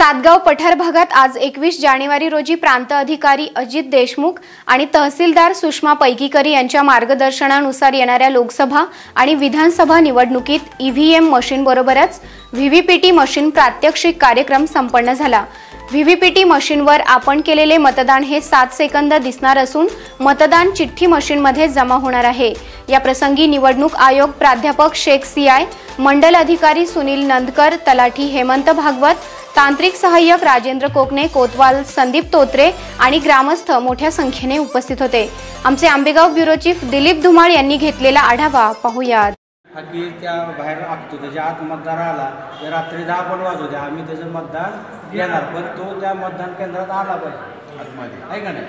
सातगाव पठार भागात आज एकवीस जानेवारी रोजी प्रांत अधिकारी अजित देशमुख आणि तहसीलदार सुषमा पैकीकरी यांच्या मार्गदर्शनानुसार येणाऱ्या लोकसभा आणि विधानसभा निवडणुकीत ईव्हीएम मशीनबरोबरच व्हीव्हीपीटी मशीन प्रात्यक्षिक कार्यक्रम संपन्न झाला. व्हीव्हीपीटी मशीनवर आपण केलेले मतदान हे सात सेकंद दिसणार असून मतदान चिठ्ठी मशीनमध्ये जमा होणार आहे. या प्रसंगी निवडणूक आयोग प्राध्यापक शेख सीआय मंडल अधिकारी सुनील नंदकर तलाठी हेमंत भागवत तांत्रिक सहाय्यक राजेंद्र कोकणे कोतवाल संदीप तोत्रे आणि ग्रामस्थ मोठ्या संख्येने उपस्थित होते. आमचे आंबेगाव ब्युरो चीफ दिलीप धुमाळ यांनी घेतलेला आढावा पाहुयात. हा की त्या बाहेर आखतो त्याच्या आत मतदार आला तर रात्री दहा पण वाजवते आम्ही त्याचं मतदान घेणार पण तो त्या मतदान केंद्रात आला पाहिजे. आतमध्ये. आहे का नाही?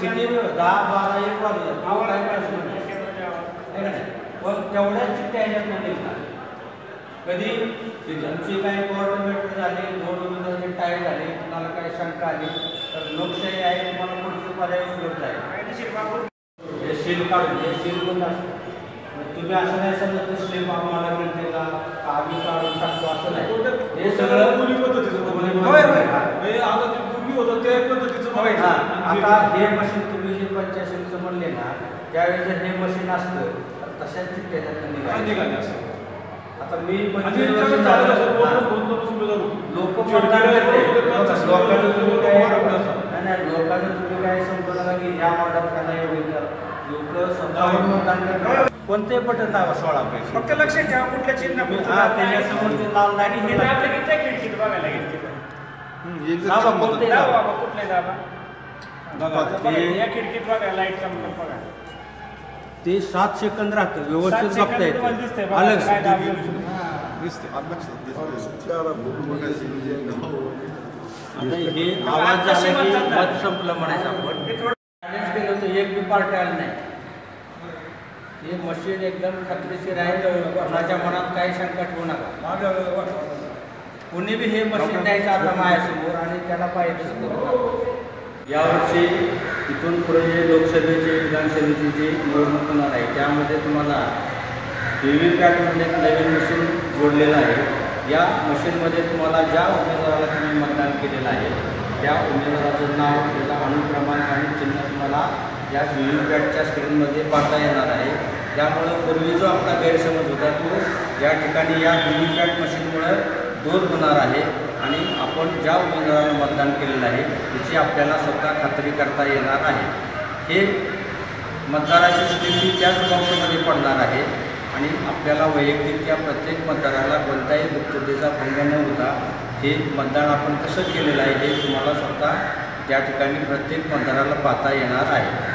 किती दहा बारा एक वाजू पण निघणार कधी? ती ज्यांची काही कोऑर्डिनेटर झाले उमेदवारांचे टाय झाले तुम्हाला काही शंका आली तर लोकशाही आहे तुम्हाला पुढचे पर्याय उपलब्ध आहे हे सील काढून हे सील पण असतं तुम्ही असं नाही समजत की स्लिप आम्हाला मिळते का? आम्ही काढून टाकतो असं नाही. हे सगळं मुली पद्धतीचं होतं ते पद्धतीचं आता हे मशीन तुम्ही जे पंचायतीचं म्हणले ना त्यावेळेस हे मशीन असतं तशाच काय निघाल्या. निघाले असं. आता मी होते. लोक लोकांचं तुम्ही काय नाही, लोकांचं तुम्ही काय समजू नका की ह्या वार्डात त्यांना एवढे लोक स्वतःहून मतदान करतात. कोणते पटत आहे सोळा पैकी फक्त लक्षात ठेवा कुठल्या चिन्ह हा त्याच्यासमोर ते लाल दाढी हे आपल्या किती खिडकीत बघायला घेतली दाबा, कोणते दाबा दाबा? बाबा कुठले दाबा? बघा, बघा, ते- या खिडकीत बघा लाइट चमकत बघा. ते सात सेकंद राहतं व्यवस्थित बघता येतं. अलग हे आवाज झाला की मत संपलं म्हणायचं आपण. केलं होतं एक बी पार्टी आली नाही. हे मशीन एकदम खात्रीशीर आहे. कोणाच्या मनात काही शंका ठेवू नका. कुणी बी हे मशीन द्यायचं आता माझ्यासमोर आणि त्याला पाहिजे यावर्षी इथून पुढे जे लोकसभेचे विधानसभेची जी निवडणूक होणार आहे त्यामध्ये तुम्हाला व्ही व्ही पॅटमध्ये एक नवीन मशीन जोडलेलं आहे. या मशीनमध्ये तुम्हाला ज्या उमेदवाराला तुम्ही मतदान केलेलं आहे त्या उमेदवाराचं नाव त्याचा अनुक्रमांक आणि चिन्ह तुम्हाला या व्ही व्ही पॅटच्या स्क्रीनमध्ये पाहता येणार आहे. त्यामुळं पूर्वी जो आपला गैरसमज होता तो या ठिकाणी या व्ही व्ही पॅट मशीनमुळं दूर होणार आहे आणि आपण ज्या उमेदवाराला मतदान केलेलं आहे त्याची आपल्याला स्वतः खात्री करता येणार आहे. हे मतदाराची स्थिती त्याच बॉक्समध्ये पडणार आहे आणि आपल्याला वैयक्तिक त्या प्रत्येक मतदाराला कोणत्याही गुप्ततेचा भंग न होता हे मतदान आपण कसं केलेलं आहे हे तुम्हाला स्वतः त्या ठिकाणी प्रत्येक मतदाराला पाहता येणार आहे.